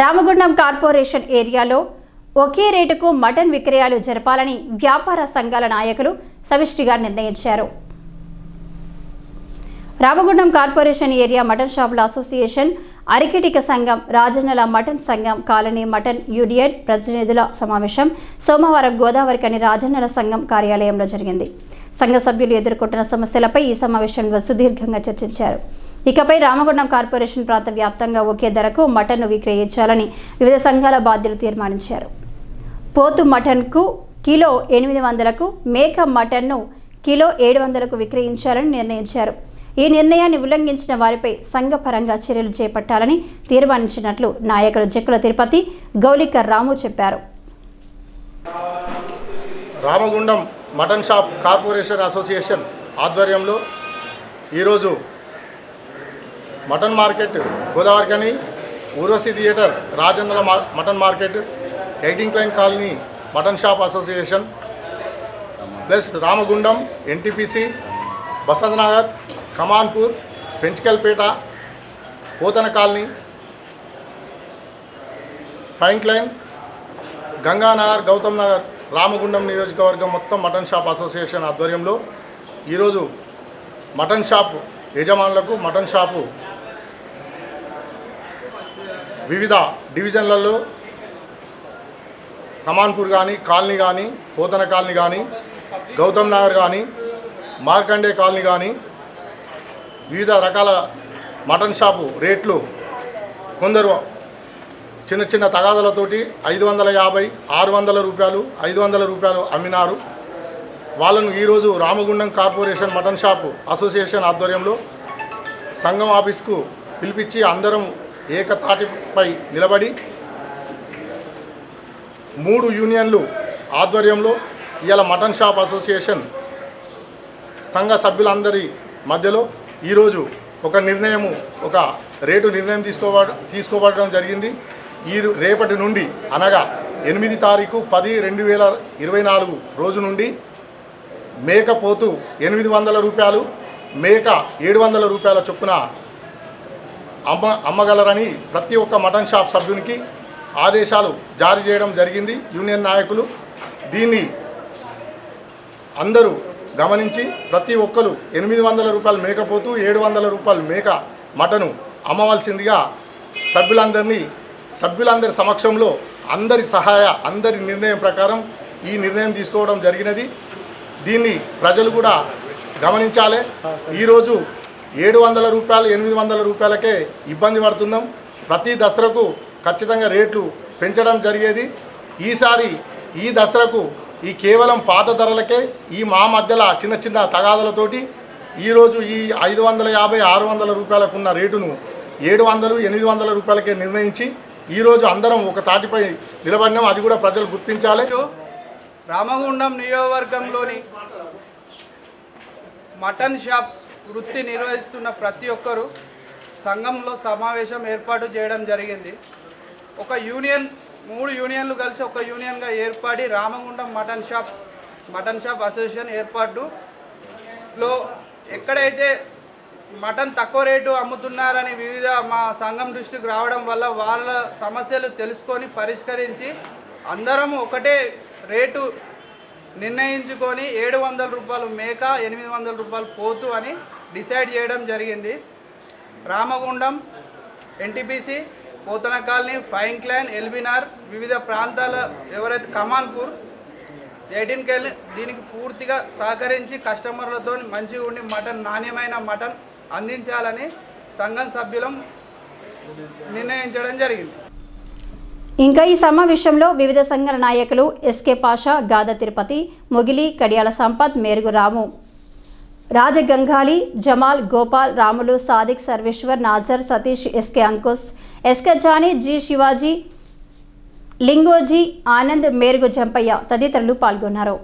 Ramagundam corporation ఏరియాలో ఒకే రేటుకు mutton విక్రయాలు జరపాలని వ్యాపార సంఘాల నాయకులు సమిష్టిగా నిర్ణయించారు. రామగుండం కార్పొరేషన్ ఏరియా మటన్ షాపుల అసోసియేషన్ అరికిటిక సంఘం రాజన్నల మటన్ సంఘం కాలనీ మటన్ యూనియన్ ప్రతినిధుల సమావేశం సోమవారం గోదావరికని రాజన్నల సంఘం కార్యాలయంలో జరిగింది. సంఘ సభ్యులు ఎదుర్కొంటున్న సమస్యలపై ఈ సమావేశంలో సుదీర్ఘంగా చర్చించారు. ఇకపై రామగుండం కార్పొరేషన్ ప్రాంత వ్యాప్తంగా ఒకే ధరకు మటన్ను విక్రయించాలని వివిధ సంఘాల బాధ్యులు తీర్మానించారు. పోతు మటన్కు కిలో ఎనిమిది వందలకు మేక మటన్ను కిలో ఏడు వందలకు విక్రయించాలని నిర్ణయించారు. ఈ నిర్ణయాన్ని ఉల్లంఘించిన వారిపై సంఘపరంగా చర్యలు చేపట్టాలని తీర్మానించినట్లు నాయకులు జక్కుల తిరుపతి గౌలిక రాము చెప్పారు. Ramagundam mutton shop corporation association ఆధ్వర్యంలో ఈరోజు mutton market Godavarikhani Urvashi theatre రాజన్నల mutton market ఎయిటింగ్ incline colony mutton shop association plus Ramagundam NTPC Basanth Nagar Kamanpur Penchikalpet Pothana colony five incline Ganganagar Gautham Nagar Ramagundam నియోజకవర్గం మొత్తం mutton shop association ఆధ్వర్యంలో ఈరోజు mutton shop యజమానులకు mutton shop వివిధ డివిజన్లలో కమాన్పూర్ కానీ colony కానీ Pothana colony కానీ గౌతమ్ నగర్ కానీ మార్కండే కాలనీ కానీ వివిధ రకాల మటన్ షాపు రేట్లు కొందరు చిన్న చిన్న తగాదలతోటి ఐదు వందల యాభై ఆరు వందల రూపాయలు ఐదు వందల రూపాయలు అమ్మినారు. వాళ్ళను ఈరోజు Ramagundam corporation mutton shop association ఆధ్వర్యంలో సంఘం ఆఫీస్కు పిలిపించి అందరం ఏకతాటిపై నిలబడి మూడు యూనియన్లు ఆధ్వర్యంలో ఇవాళ మటన్ షాప్ అసోసియేషన్ సంఘ సభ్యులందరి మధ్యలో ఈరోజు ఒక నిర్ణయము ఒక రేటు నిర్ణయం తీసుకోవ తీసుకోబడడం జరిగింది. ఈ రేపటి నుండి అనగా ఎనిమిది తారీఖు పది రెండు వేల ఇరవై నాలుగు రోజు నుండి మేక పోతు ఎనిమిది వందల రూపాయలు మేక ఏడు వందల రూపాయల చొప్పున అమ్మ అమ్మగలరని ప్రతి ఒక్క మటన్ షాప్ సభ్యునికి ఆదేశాలు జారీ చేయడం జరిగింది. యూనియన్ నాయకులు దీన్ని అందరూ గమనించి ప్రతి ఒక్కరు ఎనిమిది వందల రూపాయలు మేకపోతూ ఏడు వందల రూపాయలు మేక మటను అమ్మవలసిందిగా సభ్యులందరినీ సభ్యులందరి సమక్షంలో అందరి సహాయ అందరి నిర్ణయం ప్రకారం ఈ నిర్ణయం తీసుకోవడం జరిగినది. దీన్ని ప్రజలు కూడా గమనించాలి. ఈరోజు ఏడు వందల రూపాయలు ఎనిమిది వందల రూపాయలకే ఇబ్బంది పడుతున్నాం. ప్రతి దసరాకు ఖచ్చితంగా రేట్లు పెంచడం జరిగేది. ఈసారి ఈ దసరాకు ఈ కేవలం పాత ధరలకే ఈ మా మధ్యలో చిన్న చిన్న తగాదలతోటి ఈరోజు ఈ ఐదు వందల యాభై ఆరు వందల రూపాయలకు ఉన్న రేటును ఏడు వందలు ఎనిమిది వందల రూపాయలకే నిర్ణయించి ఈరోజు అందరం ఒక తాటిపై నిలబడినాం. అది కూడా ప్రజలు గుర్తించాలి. రామగుండం నియోజకవర్గంలోని మటన్ షాప్స్ వృత్తి నిర్వహిస్తున్న ప్రతి ఒక్కరూ సంఘంలో సమావేశం ఏర్పాటు చేయడం జరిగింది. ఒక యూనియన్ మూడు యూనియన్లు కలిసి ఒక యూనియన్గా ఏర్పడి Ramagundam mutton shop mutton shop association ఏర్పాటులో ఎక్కడైతే మటన్ తక్కువ రేటు అమ్ముతున్నారని వివిధ మా సంఘం దృష్టికి రావడం వల్ల వాళ్ళ సమస్యలు తెలుసుకొని పరిష్కరించి అందరం ఒకటే రేటు నిర్ణయించుకొని ఏడు వందల రూపాయలు మేక ఎనిమిది వందల రూపాయలు పోతు అని డిసైడ్ చేయడం జరిగింది. Ramagundam NTPC Pothana colony five incline ఎల్బినార్ వివిధ ప్రాంతాల ఎవరైతే కమాన్పూర్ ఎయిటీన్ వెళ్ళి దీనికి పూర్తిగా సహకరించి కస్టమర్లతో మంచిగా ఉండి మటన్ నాణ్యమైన మటన్ అందించాలని సంఘం సభ్యులం నిర్ణయించడం జరిగింది. ఇంకా ఈ సమావేశంలో వివిధ సంఘాల నాయకులు SK Pasha Gada Tirupati Mogili Kadiyala Sampath Merugu Ramu. Rajagangali Jamal Gopal Ramulu Sadiq Sarveshwar Nazar Satish SK Ankus SK Jani G Shivaji Lingoji Anand Merugu Jampaiah తదితరులు పాల్గొన్నారు.